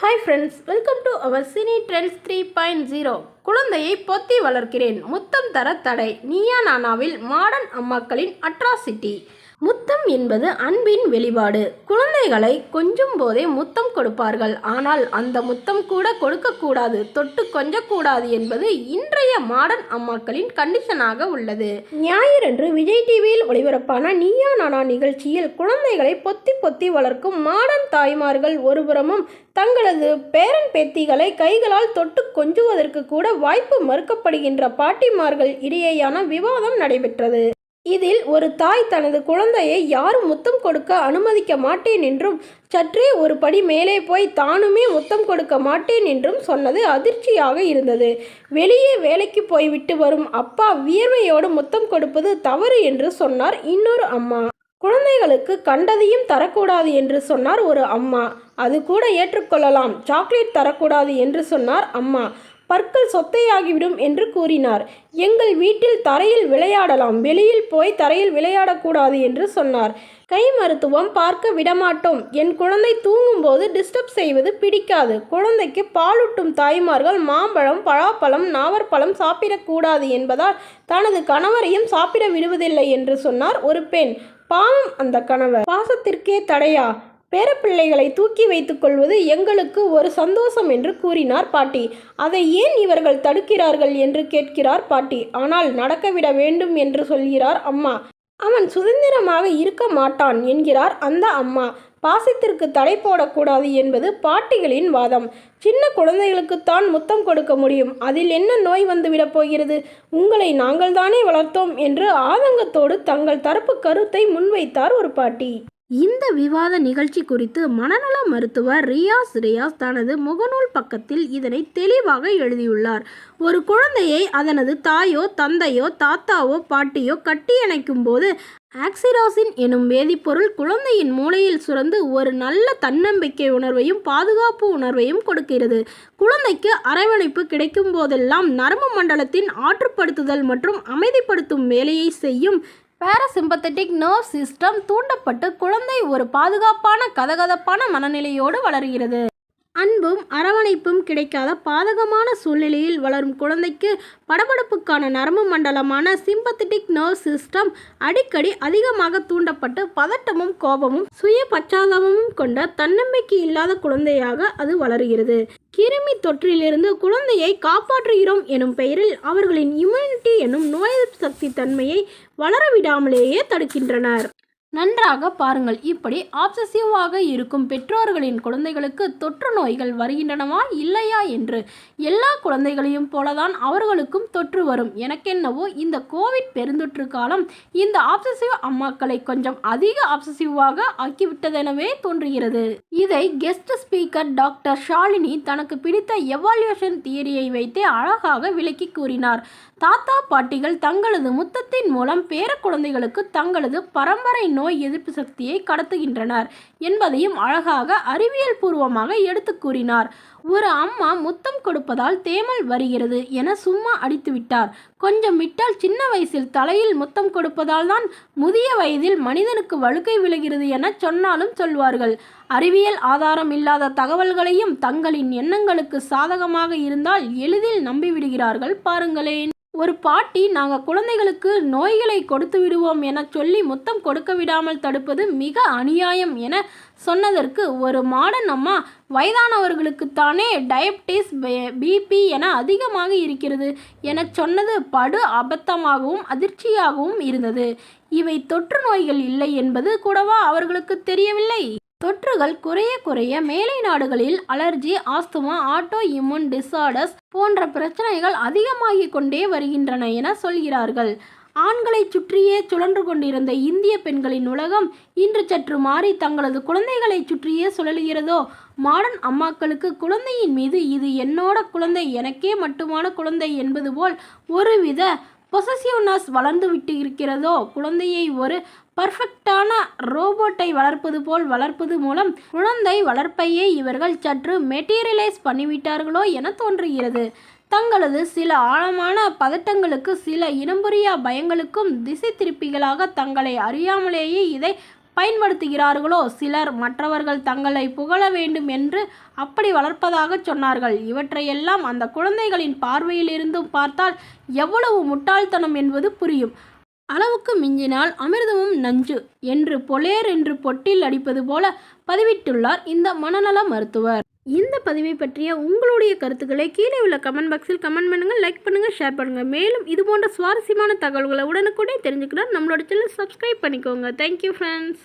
Hi friends welcome to our cine trends three point zero குழந்தையை பொத்தி வளர்க்கிறேன். முத்தம் தர தடை. நீயா நானாவில் மாடர்ன் அம்மாக்களின் அட்ராசிட்டி முத்தம் என்பது அன்பின் வெளிப்பாடு. குழந்தைகளை கொஞ்சும் போதே முத்தம் கொடுப்பார்கள். ஆனால் அந்த முத்தம் கூட கொடுக்கக்கூடாது தொட்டு கொஞ்சக்கூடாது என்பது இன்றைய மாடர்ன் அம்மாக்களின் கண்டிஷனாக உள்ளது. ஞாயிறன்று விஜய் டிவியில் ஒளிபரப்பான நீயா நானா நிகழ்ச்சியில் குழந்தைகளை பொத்தி பொத்தி வளர்க்கும் மாடர்ன் தாய்மார்கள் ஒருபுறமும் தங்களது பேரன் பேத்திகளை கைகளால் தொட்டு கொஞ்சுவதற்கு கூட வாய்ப்பு மறுக்கப்படுகின்ற பாட்டிமார்கள் இடையேயான விவாதம் நடைபெற்றது. இதில் ஒரு தாய் தனது குழந்தையை யாரும் முத்தம் கொடுக்க அனுமதிக்க மாட்டேன் என்றும் சற்றே ஒரு படி மேலே போய் தானுமே முத்தம் கொடுக்க மாட்டேன் என்றும் சொன்னது அதிர்ச்சியாக இருந்தது. வெளியே வேலைக்கு போய்விட்டு வரும் அப்பா வியர்வையோடு முத்தம் கொடுப்பது தவறு என்று சொன்னார் இன்னொரு அம்மா. குழந்தைகளுக்கு கண்டதையும் தரக்கூடாது என்று சொன்னார் ஒரு அம்மா. அது கூட ஏற்றுக்கொள்ளலாம். சாக்லேட் தரக்கூடாது என்று சொன்னார் அம்மா. பற்கள் சொத்தையாகிவிடும் என்று கூறினார். எங்கள் வீட்டில் தரையில் விளையாடலாம். வெளியில் போய் தரையில் விளையாடக்கூடாது என்று சொன்னார். கை மருத்துவம் பார்க்க விடமாட்டோம். என் குழந்தை தூங்கும்போது டிஸ்டர்ப் செய்வது பிடிக்காது. குழந்தைக்கு பாலூட்டும் தாய்மார்கள் மாம்பழம் பழாப்பழம் நாவற்பழம் சாப்பிடக்கூடாது என்பதால் தனது கணவரையும் சாப்பிட விடுவதில்லை என்று சொன்னார் ஒரு பெண். பாவம் அந்த கணவர். பாசத்திற்கே தடையா? பேரப்பிள்ளைகளை தூக்கி வைத்துக் கொள்வது எங்களுக்கு ஒரு சந்தோஷம் என்று கூறினார் பாட்டி. அதை ஏன் இவர்கள் தடுக்கிறார்கள் என்று கேட்கிறார் பாட்டி. ஆனால் நடக்கவிட வேண்டும் என்று சொல்கிறார் அம்மா. அவன் சுதந்திரமாக இருக்க மாட்டான் என்கிறார் அந்த அம்மா. பாசத்திற்கு தடை போடக்கூடாது என்பது பாட்டிகளின் வாதம். சின்ன குழந்தைகளுக்குத்தான் முத்தம் கொடுக்க முடியும். அதில் என்ன நோய் வந்துவிடப் போகிறது? உங்களை நாங்கள் தானே வளர்த்தோம் என்று ஆதங்கத்தோடு தங்கள் தரப்பு கருத்தை முன்வைத்தார் ஒரு பாட்டி. இந்த விவாத நிகழ்ச்சி குறித்து மனநல மருத்துவர் ரியாஸ் ரியாஸ் தனது முகநூல் பக்கத்தில் இதனை தெளிவாக எழுதியுள்ளார். ஒரு குழந்தையை அதனது தாயோ தந்தையோ தாத்தாவோ பாட்டியோ கட்டியணைக்கும் போது ஆக்சிராசின் எனும் வேதிப்பொருள் குழந்தையின் மூளையில் சுரந்து ஒரு நல்ல தன்னம்பிக்கை உணர்வையும் பாதுகாப்பு உணர்வையும் கொடுக்கிறது. குழந்தைக்கு அரவணைப்பு கிடைக்கும் போதெல்லாம் நரம்பு மண்டலத்தின் ஆற்றுப்படுத்துதல் மற்றும் அமைதிப்படுத்தும் வேலையை செய்யும் பாராசிம்பத்தட்டிக் நர்வ் சிஸ்டம் தூண்டப்பட்டு குழந்தை ஒரு பாதுகாப்பான கதகதப்பான மனநிலையோடு வளர்கிறது. அன்பும் அரவணைப்பும் கிடைக்காத பாதகமான சூழ்நிலையில் வளரும் குழந்தைக்கு படபடப்புக்கான நரம்பு மண்டலமான சிம்பத்தட்டிக் நர்வ் சிஸ்டம் அடிக்கடி அதிகமாக தூண்டப்பட்டு பதட்டமும் கோபமும் சுய பச்சாதாபமும் கொண்ட தன்னம்பிக்கை இல்லாத குழந்தையாக அது வளருகிறது. கிருமி தொற்றிலிருந்து குழந்தையை காப்பாற்றுகிறோம் எனும் பெயரில் அவர்களின் இம்யூனிட்டி எனும் நோய் எதிர்ப்பு சக்தி தன்மையை வளரவிடாமலேயே தடுக்கின்றனர். நன்றாக பாருங்கள். இப்படி ஆப்சசிவாக இருக்கும் பெற்றோர்களின் குழந்தைகளுக்கு தொற்று நோய்கள் வருகின்றனவா இல்லையா என்று. எல்லா குழந்தைகளையும் போலதான் அவர்களுக்கும் தொற்று வரும். எனக்கென்னவோ இந்த கோவிட் பெருந்தொற்று காலம் இந்த ஆப்சசிவ் அம்மாக்களை கொஞ்சம் அதிக ஆப்சசிவாக ஆக்கிவிட்டதெனவே தோன்றுகிறது. இதை கெஸ்ட் ஸ்பீக்கர் டாக்டர் ஷாலினி தனக்கு பிடித்த எவால்யூஷன் தியரியை வைத்தே அழகாக விளக்கி கூறினார். தாத்தா பாட்டிகள் தங்களது முத்தத்தின் மூலம் பேர குழந்தைகளுக்கு தங்களது பரம்பரை நோய் எதிர்ப்பு சக்தியை கடத்துகின்றனர் என்பதையும் அழகாக அறிவியல் பூர்வமாக எடுத்து கூறினார். ஒரு அம்மா முத்தம் கொடுப்பதால் தேமல் வருகிறது என சும்மா அடித்து விட்டார் கொஞ்சம் விட்டால் சின்ன வயசில் தலையில் முத்தம் கொடுப்பதால் தான் முதிய வயதில் மனிதனுக்கு வழுக்கை விழுகிறது என சொன்னாலும் சொல்வார்கள். அறிவியல் ஆதாரம் இல்லாத தகவல்களையும் தங்களின் எண்ணங்களுக்கு சாதகமாக இருந்தால் எளிதில் நம்பிவிடுகிறார்கள். பாருங்களேன். ஒரு பாட்டி நாங்கள் குழந்தைகளுக்கு நோய்களை கொடுத்து விடுவோம் என சொல்லி முத்தம் கொடுக்க விடாமல் தடுப்பது மிக அநியாயம் என சொன்னதற்கு ஒரு மாடன் அம்மா வயதானவர்களுக்குத்தானே டயபிட்டிஸ் பிபி என அதிகமாக இருக்கிறது என சொன்னது படு அபத்தமாகவும் அதிர்ச்சியாகவும் இருந்தது. இவை தொற்று நோய்கள் இல்லை என்பது கூடவா அவர்களுக்கு தெரியவில்லை? தொற்றுகள் குறைய குறைய மேலை நாடுகளில் allergy asthma autoimmune disorders போன்ற பிரச்சனைகள் அதிகமாகிக் கொண்டே வருகின்றன என சொல்கிறார்கள். ஆண்களை சுற்றியே சுழன்று கொண்டிருந்த இந்திய பெண்களின் உலகம் இன்று சற்று மாறி தங்களது குழந்தைகளை சுற்றியே சுழல்கிறதோ? மாடர்ன் அம்மாக்களுக்கு குழந்தையின் மீது இது என்னோட குழந்தை எனக்கே மட்டுமான குழந்தை என்பது போல் ஒருவித பொசசிவ்னஸ் வளர்ந்து விட்டு இருக்கிறதோ குழந்தையை ஒரு பர்ஃபெக்டான ரோபோட்டை வளர்ப்பது போல் வளர்ப்பது மூலம் குழந்தை வளர்ப்பையே இவர்கள் சற்று மெட்டீரியலைஸ் பண்ணிவிட்டார்களோ என தோன்றுகிறது. தங்களது சில ஆழமான பதட்டங்களுக்கு சில இனம்புரியா பயங்களுக்கும் திசை திருப்பிகளாக தங்களை அறியாமலேயே இதை பயன்படுத்துகிறார்களோ? சிலர் மற்றவர்கள் தங்களை புகழ வேண்டும் என்று அப்படி வளர்ப்பதாக சொன்னார்கள். இவற்றையெல்லாம் அந்த குழந்தைகளின் பார்வையிலிருந்தும் பார்த்தால் எவ்வளவு முட்டாள்தனம் என்பது புரியும். அளவுக்கு மிஞ்சினால் அமிர்தமும் நஞ்சு என்று பொலேர் என்று பொட்டில் அடிப்பது போல பதிவிட்டுள்ளார் இந்த மனநல மருத்துவர். இந்த பதிவை பற்றிய உங்களுடைய கருத்துக்களை கீழே உள்ள கமெண்ட் பாக்ஸில் கமெண்ட் பண்ணுங்கள் லைக் பண்ணுங்கள் ஷேர் பண்ணுங்கள். மேலும் இது போன்ற சுவாரஸ்யமான தகவல்களை உடனுக்குடனே தெரிஞ்சுக்கணும் நம்மளோட சேனல் சப்ஸ்கிரைப் பண்ணிக்கோங்க. Thank you friends